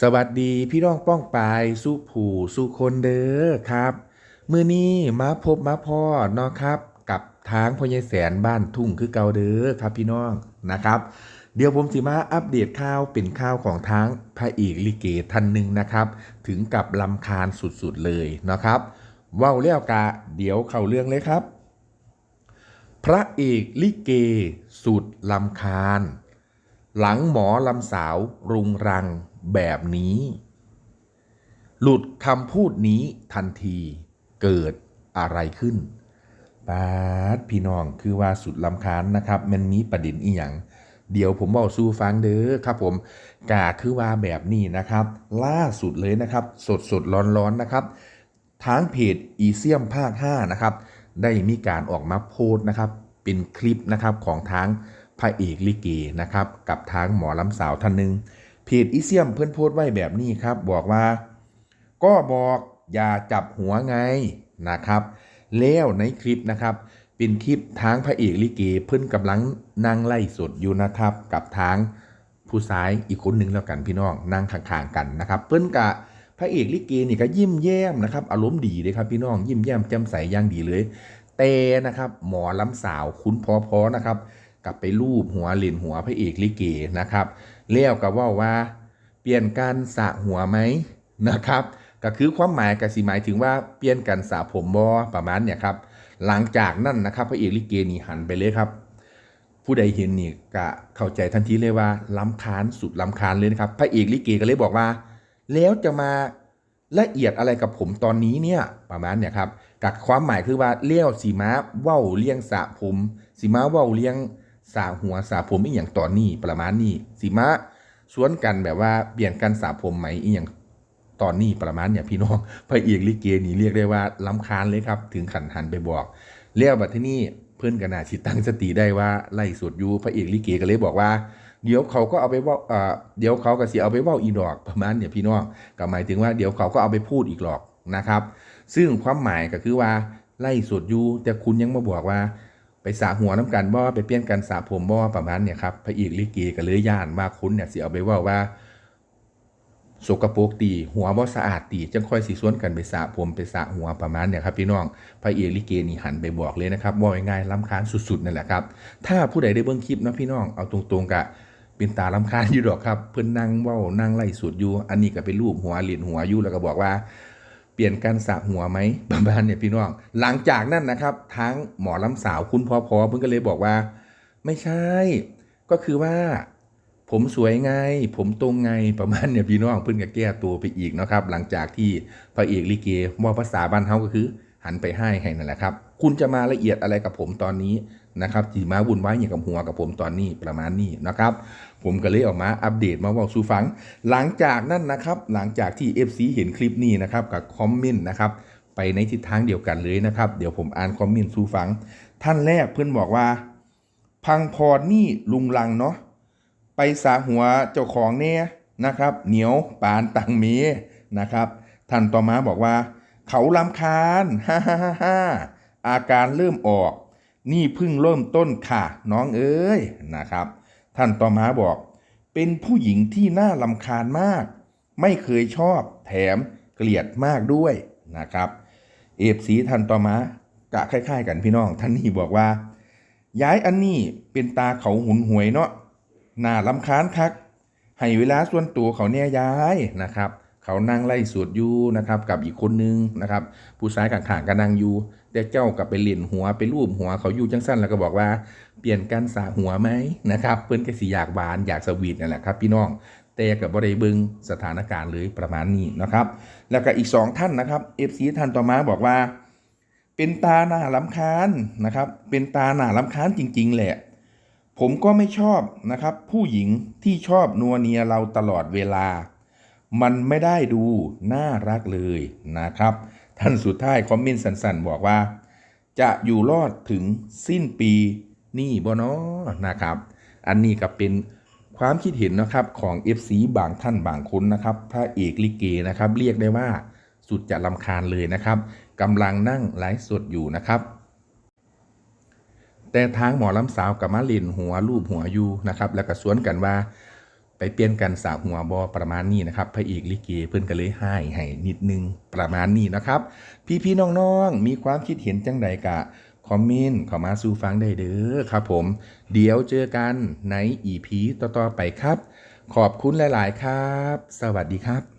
สวัสดีพี่น้องป้องปายสู้ผู้สู้คนเด้อครับ มือนี้มาพบมาพ่อเนาะครับ กับทางพ่อใหญ่แสนบ้านทุ่งคือเก่าเด้อครับพี่น้องนะครับ เดี๋ยวผมสิมาอัปเดตข่าวเป็นข่าวของทางพระเอกลิเกท่านหนึ่งนะครับ ถึงกับลำคาญสุดๆเลยนะครับว้าแล้วกะเดี๋ยวเข้าเรื่องเลยครับ พระเอกลิเก สุดลำคาญ หลังหมอลำสาวรุงรัง แบบนี้ หลุดคำพูดนี้ทันทีเกิดอะไรขึ้นปาดพี่น้องคือว่าสุดลำคาญนะครับ มันมีประเด็นอีหยังเดี๋ยวผมบอกสู้ฟังเด้อครับผมกาคือว่าแบบนี้นะครับ ล่าสุดเลยนะครับ สดสดร้อนร้อนนะครับ ทางเพจอีเซียมภาค 5 นะครับ ได้มีการออกมาโพสต์นะครับ เป็นคลิปนะครับของทางพระเอกลิเกนะครับ กับทางหมอลำสาวท่านหนึ่ง เพจอีเซียมเพื่อนโพสต์ไว้แบบนี้ครับบอกว่า ก็บอกอย่าจับหัวไงนะครับ แล้วในคลิปนะครับ เป็นคลิปทางพระเอกลิเกเพิ่นกำลังนั่งไล่สดอยู่นะครับ กับทางผู้ชายอีกคนหนึ่งแล้วกันพี่น้องนั่งข้างๆกันนะครับ เพิ่นกะพระเอกลิเกนี่ก็ยิ้มแย้มนะครับอารมณ์ดีเลยครับพี่น้องยิ้มแย้มแจ่มใสย่างดีเลยแต่นะครับหมอลำสาวคุณพอพอนะครับกลับไปรูปหัวเหรียญหัวพระเอกลิเกนะครับ แล้วก็ว่าว่า เปลี่ยนการสระหัวไหมนะครับ ก็คือความหมายก็สิหมายถึงว่าเปลี่ยนการสระผมบอประมาณเนี่ยครับหลังจากนั้นนะครับพระเอกลิเกนี่หันไปเลยครับ ผู้ใดเห็นนี่ก็เข้าใจทันทีเลยว่าล้ำคาญสุดล้ำคาญเลยนะครับพระเอกลิเกก็เลยบอกว่า แล้วจะมาละเอียดอะไรกับผมตอนนี้เนี่ยประมาณเนี่ยครับกับความหมายคือว่าเลี้ยวสีม้าเว้าเลี้ยงสระผมสีม้าเว้าเลี้ยง สระหัวสระผมอีกอย่างต่อนนี้ประมาณนี้สีม้าสวนกันแบบว่าเปลี่ยนกันสระผมไหมอีกอย่างตอนนี้ประมาณเนี่ยพี่น้องพระเอกลิเกนี่เรียกได้ว่าล้ำคาญเลยครับ ถึงขันหันไปบอกเรียกบัดที่นี่เพื่อนกันนาชิตั้งสติได้ว่าไล่สดยูพระเอกลิเกก็เลยบอกว่าเดี๋ยวเขาก็เอาไปว่าเดี๋ยวเขาก็สิเอาไปว่าอีดอกประมาณเนี่ยพี่น้องก็หมายถึงว่าเดี๋ยวเขาก็เอาไปพูดอีกหรอกนะครับ ซึ่งความหมายก็คือว่าไล่สดยูแต่คุณยังมาบอกว่า ไปสระหัวน้ำกันบ่ไปเปลี่ยนกันสระผมบ่ประมาณเนี่ยครับพระเอกลิเกก็เลยย่านว่าคุณเนี่ยสิเอาไปว่าว่าสกปรกตีหัวบ่สะอาดตีจังค่อยสิส่วนกันไปสระผมไปสระหัวประมาณเนี่ยครับพี่น้องพระเอกลิเกนี่หันไปบอกเลยนะครับว่าง่ายๆลำคาญสุดๆนั่นแหละครับ ถ้าผู้ใดได้เบิ่งคลิปนะพี่น้องเอาตรงๆกะเป็นตาลำคาญอยู่ดอกครับ เพิ่นนั่งเว้านั่งไล่สุดอยู่ อันนี้ก็เป็นรูปหัวเหรียญหัวอยู่แล้วก็บอกว่า เปลี่ยนการสระหัวไหมประมาณเนี่ยพี่น้อง หลังจากนั้นนะครับ ทั้งหมอลำสาวคุณพอพอเพิ่นก็เลยบอกว่า ไม่ใช่ ก็คือว่า ผมสวยไง ผมตรงไงประมาณเนี่ยพี่น้องเพิ่นก็แก้ตัวไปอีกนะครับ หลังจากที่พระเอกลิเกว่าภาษาบ้านเฮาก็คือ หันไปให้ให้นั่นแหละครับ คุณจะมาละเอียดอะไรกับผมตอนนี้นะครับจีมาวุ่นวายอย่างกับหัวกับผมตอนนี้ประมาณนี้นะครับ ผมก็เลยออกมาอัปเดตมาบอกสู่ฟัง หลังจากนั้นนะครับ หลังจากที่ FC เห็นคลิปนี้นะครับกับคอมเมนต์นะครับไปในทิศทางเดียวกันเลยนะครับ เดี๋ยวผมอ่านคอมเมนต์สู่ฟัง ท่านแรกเพื่อนบอกว่า พังพรนี่ลุงลังเนาะไปสาหัวเจ้าของเนี่ยนะครับ เหนียวปานตังเมนะครับท่านต่อมาบอกว่า เขาลำคาญฮ่าฮ่าฮ่าฮ่าอาการเริ่มออก นี่เพิ่งเริ่มต้นค่ะ น้องเอ้ยนะครับ ท่านต่อมาบอก เป็นผู้หญิงที่น่าลำคาญมาก ไม่เคยชอบแถมเกลียดมากด้วยนะครับ เอฟซีท่านต่อมากะคล้าย ๆ กันพี่น้อง ท่านนี้บอกว่า ย้ายอันนี้เป็นตาเขาหุนหวยเนาะน่าลำคาญคักให้เวลาส่วนตัวเขาเนี่ยย้ายนะครับ เขานั่งไล่สวดอยู่นะครับ กับอีกคนนึงนะครับ ผู้ชายข้างๆก็นั่งอยู่แต่เจ้ากับไปเล่นหัวไปรูปหัวเขาอยู่จังสั้นแล้วก็บอกว่า เปลี่ยนการสระหัวไหมนะครับ เพื่อนก็สิอยากบานอยากสวีทนั่นแหละครับ พี่น้องแต่กับบริบิงสถานการณ์เลยประมาณนี้นะครับ แล้วก็อีกสองท่านนะครับเอฟซีท่านต่อมาบอกว่า เป็นตาหน้าลำคาญนะครับ เป็นตาหน้าลำคาญจริง ๆ แหละ ผมก็ไม่ชอบนะครับ ผู้หญิงที่ชอบนัวเนียเราตลอดเวลา มันไม่ได้ดูน่ารักเลยนะครับ ท่านสุดท้ายคอมเมนต์สั้นๆ บอกว่า จะอยู่รอดถึงสิ้นปีนี่บ่เนาะนะครับ อันนี้ก็เป็นความคิดเห็นนะครับของ FC บางท่านบางคนนะครับพระเอกลิเกนะครับ เรียกได้ว่าสุดจะลำคาญเลยนะครับกำลังนั่งไลฟ์สดอยู่นะครับ แต่ทางหมอลำสาวกับมาลินหัวรูปหัวอยู่นะครับ แล้วก็สวนกันว่า เปลี่ยนกันสาวหัวบอประมาณนี้นะครับพระเอกลิเกเพื่อนก็เลยให้ให้นิดนึงประมาณนี้นะครับ พี่พี่น้องๆ มีความคิดเห็นจังใดกะคอมเมนต์เข้ามาสู่ฟังได้เด้อครับผม เดี๋ยวเจอกันในอีพีต่อๆไปครับ ขอบคุณหลาย ๆ ครับ สวัสดีครับ